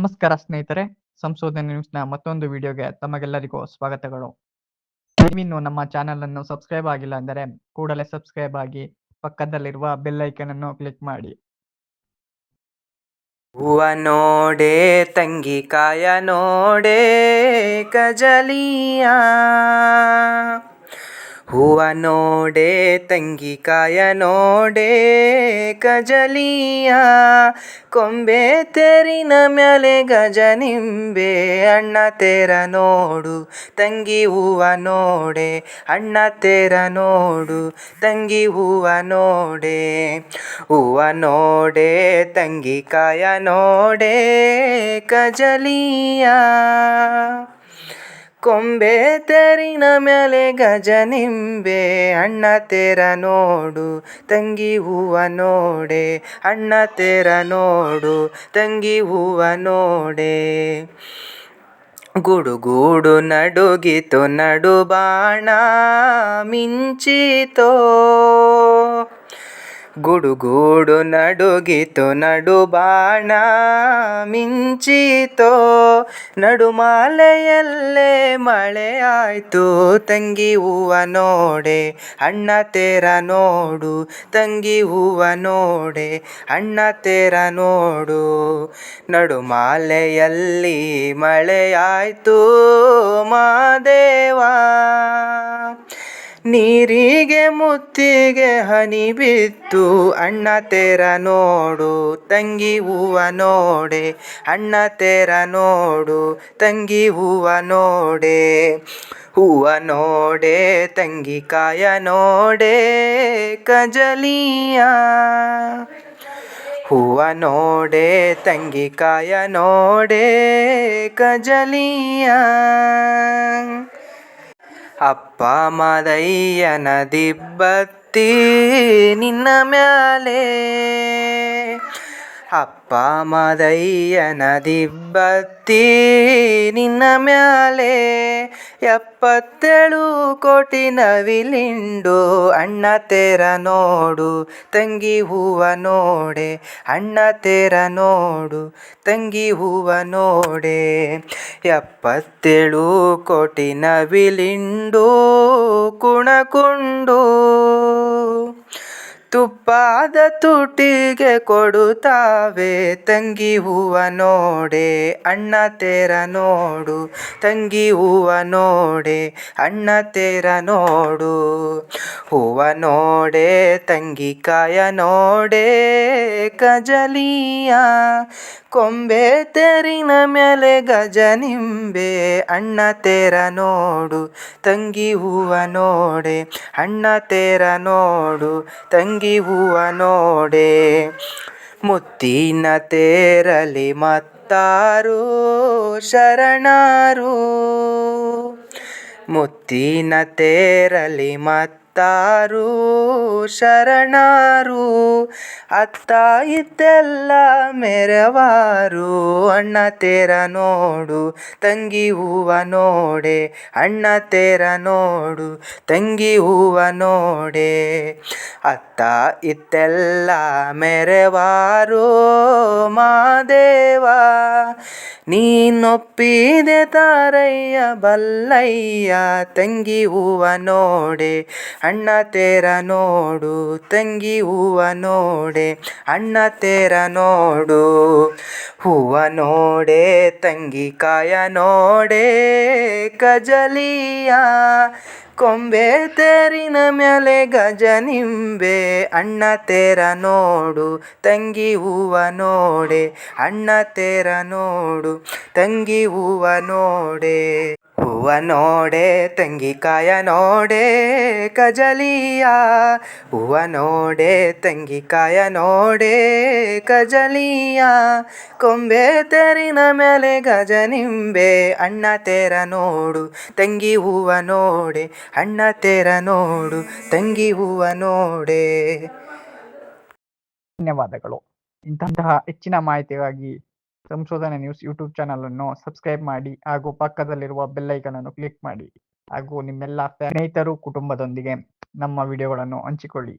ನಮಸ್ಕಾರ ಸ್ನೇಹಿತರೆ, ಸಂಶೋಧನೆ ನ್ಯೂಸ್ನ ಮತ್ತೊಂದು ವಿಡಿಯೋಗೆ ತಮಗೆಲ್ಲರಿಗೂ ಸ್ವಾಗತಗಳು. ನೀವಿನ್ನು ನಮ್ಮ ಚಾನೆಲ್ ಅನ್ನು ಸಬ್ಸ್ಕ್ರೈಬ್ ಆಗಿಲ್ಲ ಅಂದರೆ ಕೂಡಲೇ ಸಬ್ಸ್ಕ್ರೈಬ್ ಆಗಿ ಪಕ್ಕದಲ್ಲಿರುವ ಬೆಲ್ ಐಕನ್ ಅನ್ನು ಕ್ಲಿಕ್ ಮಾಡಿ. ಹೂವ ನೋಡೆ, ತಂಗಿ ಕಾಯ ನೋಡೆ ಕಜಲಿಯ ಹೂವ ನೋಡೆ, ತಂಗಿ ಕಾಯ ನೋಡೆ ಕಜಲಿಯ ಕೊಂಬೆ ತೆರಿನ ಮೇಲೆ ಗಜ ನಿಂಬೆ, ಅಣ್ಣ ತೇರ ನೋಡು, ತಂಗಿ ಹೂವ ನೋಡೆ, ಅಣ್ಣ ತೇರ ನೋಡು, ತಂಗಿ ಹೂವ ನೋಡೆ ಹೂವ ನೋಡೆ, ತಂಗಿ ಕಾಯ ನೋಡೆ ಕಜಲಿಯ ಕೊಂಬೆ ತೆರಿನ ಮೇಲೆ ಗಜ ನಿಂಬೆ, ಅಣ್ಣ ತೇರ ನೋಡು, ತಂಗಿ ಹೂವ ನೋಡೆ, ಅಣ್ಣ ತೇರ ನೋಡು, ತಂಗಿ ಹೂವ ನೋಡೆ. ಗುಡುಗೂಡು ನಡುಗಿತು ನಡು ಬಾಣ ಮಿಂಚಿತೋ ಗುಡುಗೂಡು ನಡುಗಿತು ನಡು ಬಾಣ ಮಿಂಚಿತೋ. ನಡುಮಾಲೆಯಲ್ಲೇ ಮಳೆ ಆಯ್ತು, ತಂಗಿ ಹೂವ ನೋಡೆ, ಅಣ್ಣ ತೇರ ನೋಡು, ತಂಗಿ ಹೂವ ನೋಡೆ, ಅಣ್ಣ ತೇರ ನೋಡು. ನಡುಮಾಲೆಯಲ್ಲಿ ಮಳೆಯಾಯ್ತು ಮಾದೇವ ನೀರಿಗೆ ಮುತ್ತಿಗೆ ಹನಿ ಬಿತ್ತು ಅಣ್ಣ ತೇರ ನೋಡು, ತಂಗಿ ಹೂವ ನೋಡೆ. ಅಣ್ಣ ತೇರ ನೋಡು, ತಂಗಿ ಹೂವ ನೋಡೆ. ಹೂವ ನೋಡೆ, ತಂಗಿ ಕಾಯ ನೋಡೆ. ಕಜಲಿಯ. ಹೂವ ನೋಡೆ, ತಂಗಿ ಕಾಯ ನೋಡೆ. ಕಜಲಿಯ. ಅಪ್ಪ ಮಾದಯ್ಯನ ದಿಬ್ಬತ್ತಿ ನಿನ್ನ ಮ್ಯಾಲೆ. ಅಪ್ಪ ಮದಯ್ಯನ ದಿಬ್ಬತ್ತಿ ನಿನ್ನ ಮ್ಯಾಲೆ ಎಪ್ಪತ್ತೇಳು ಕೋಟಿ ನವಿಲಿಂಡು ಅಣ್ಣ ತೇರ ನೋಡು, ತಂಗಿ ಹೂವ ನೋಡೆ, ಅಣ್ಣ ತೇರ ನೋಡು, ತಂಗಿ ಹೂವ ನೋಡೆ. ಎಪ್ಪತ್ತೇಳು ಕೋಟಿ ನವಿಲಿಂಡು ಕುಣಕುಂಡು ತುಪ್ಪಾದ ತುಟಿಗೆ ಕೊಡುತ್ತಾವೆ. ತಂಗಿ ಹೂವ ನೋಡೆ, ಅಣ್ಣ ತೇರ ನೋಡು. ತಂಗಿ ಹೂವ ನೋಡೆ, ಅಣ್ಣ ತೇರ ನೋಡು. ಹೂವ ನೋಡೆ, ತಂಗಿ ಕಾಯ ನೋಡೆ. ಕಜಲಿಯ ಕೊಂಬೆ ತೆರಿನ ಮೇಲೆ ಗಜ ನಿಂಬೆ. ಅಣ್ಣ ತೇರ ನೋಡು, ತಂಗಿ ಹೂವ ನೋಡೆ, ಅಣ್ಣ ತೇರ ನೋಡು. ತಂಗಿ ಹೂವ ನೋಡೆ. ಮುತ್ತಿನ ತೇರಲಿ ಮತ್ತಾರು ಶರಣಾರು. ಮುತ್ತಿನ ತೇರಲಿ ಮತ್ತಾರು ಶರಣಾರು ಅತ್ತ ಇದ್ದೆಲ್ಲ ಮೆರವಾರು. ಅಣ್ಣ ತೇರ ನೋಡು, ತಂಗಿ ಹೂವ ನೋಡೆ. ಅಣ್ಣ ತೇರ ನೋಡು, ತಂಗಿ ಹೂವ ನೋಡೆ. ಅತ್ತ ಇತ್ತೆಲ್ಲ ಮೆರವಾರು ಮಾದೇವ ನೀನೊಪ್ಪಿದೆ ತಾರಯ್ಯ ಬಲ್ಲಯ್ಯ, ತಂಗಿ ಹೂವ ನೋಡೆ. ಅಣ್ಣ ತೇರ ನೋಡು, ತಂಗಿ ಹೂವ ನೋಡೆ, ಅಣ್ಣ ತೇರ ನೋಡು, ಹೂವ ನೋಡೆ, ತಂಗಿ ಕಾಯ ನೋಡೆ ಕಜಲಿಯ ಕೊಂಬೆ ತೇರಿನ ಮೇಲೆ ಗಜ ನಿಂಬೆ, ಅಣ್ಣ ತೇರ ನೋಡು, ತಂಗಿ ಹೂವ ನೋಡೆ, ಅಣ್ಣ ತೇರ ನೋಡು, ತಂಗಿ ಹೂವ ನೋಡೆ. ಹೂವ ನೋಡೆ, ತಂಗಿಕಾಯ ನೋಡೆ, ಕಜಲಿಯ ಹೂವ ನೋಡೆ, ತಂಗಿಕಾಯ ನೋಡೆ, ಕಜಲಿಯ ಕೊಂಬೆ ತೆರಿನ ಮೇಲೆ ಗಜ ನಿಂಬೆ, ಅಣ್ಣ ತೇರ ನೋಡು, ತಂಗಿ ಹೂವ ನೋಡೆ, ಅಣ್ಣ ತೇರ ನೋಡು, ತಂಗಿ ಹೂವ ನೋಡೆ. ಧನ್ಯವಾದಗಳು. ಇಂತಹ ಹೆಚ್ಚಿನ ಮಾಹಿತಿಗಾಗಿ ಸಂಶೋಧನೆ ನ್ಯೂಸ್ ಯೂಟ್ಯೂಬ್ ಚಾನಲ್ ಅನ್ನು ಸಬ್ಸ್ಕ್ರೈಬ್ ಮಾಡಿ ಹಾಗೂ ಪಕ್ಕದಲ್ಲಿರುವ ಬೆಲ್ಲೈಕನ್ ಅನ್ನು ಕ್ಲಿಕ್ ಮಾಡಿ ಹಾಗೂ ನಿಮ್ಮೆಲ್ಲ ಸ್ನೇಹಿತರು ಕುಟುಂಬದೊಂದಿಗೆ ನಮ್ಮ ವಿಡಿಯೋಗಳನ್ನು ಹಂಚಿಕೊಳ್ಳಿ.